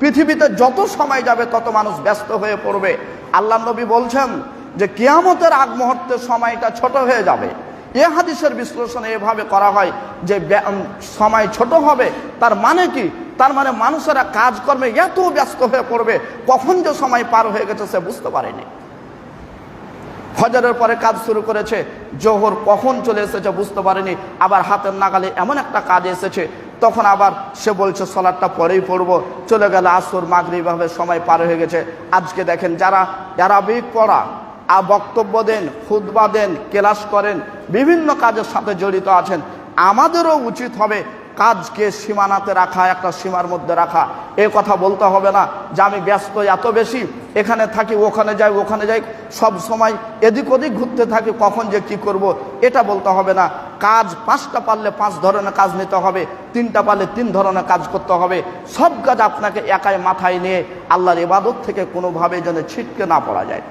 পৃথিবীতে যত সময় যাবে, তত মানুষ ব্যস্ত হয়ে পড়বে। আল্লাহ নবী বলছেন যে, কেয়ামতের আগ মুহূর্তে সময়টা ছোট হয়ে যাবে। এ হাদিসের বিশ্লেষণে এভাবে করা হয় যে সময় ছোট হবে, তার মানে কি? তার মানে মানুষেরা কাজকর্মে এত ব্যস্ত হয়ে পড়বে, কখন যে সময় পার হয়ে গেছে সে বুঝতে পারেনি। ফজরের পরে কাজ শুরু করেছে। জোহর কখন চলে এসেছে বুঝতে পারেনি। আবার হাতের নাগালে এমন একটা কাজ এসেছে। তখন আবার সে বলছে সলাটটা পরেই পড়ব। চলে গেল আসর মাগরিভাবে সময় পার হয়ে গেছে। আজকে দেখেন যারা অ্যারাবিক পড়া আর বক্তব্য দেন খুদবা দেন, ক্লাস করেন, বিভিন্ন কাজের সাথে জড়িত আছেন। আমাদেরও উচিত হবে কাজকে সীমানাতে রাখা, একটা সীমার মধ্যে রাখা, এ কথা বলতে হবে না যে আমি ব্যস্ত এত বেশি, এখানে থাকি, ওখানে যাই ওখানে যাই, সব সময় এদিক ওদিক ঘুরতে থাকি, কখন যে কি করব, এটা বলতে হবে না। কাজ পাঁচটা পারলে পাঁচ ধরনের কাজ নিতে হবে, তিনটা পারলে তিন ধরনের কাজ করতে হবে। সব কাজ আপনাকে একাই মাথায় নিয়ে আল্লাহর ইবাদত থেকে কোনোভাবে যেন ছিটকে না পড়া যায়।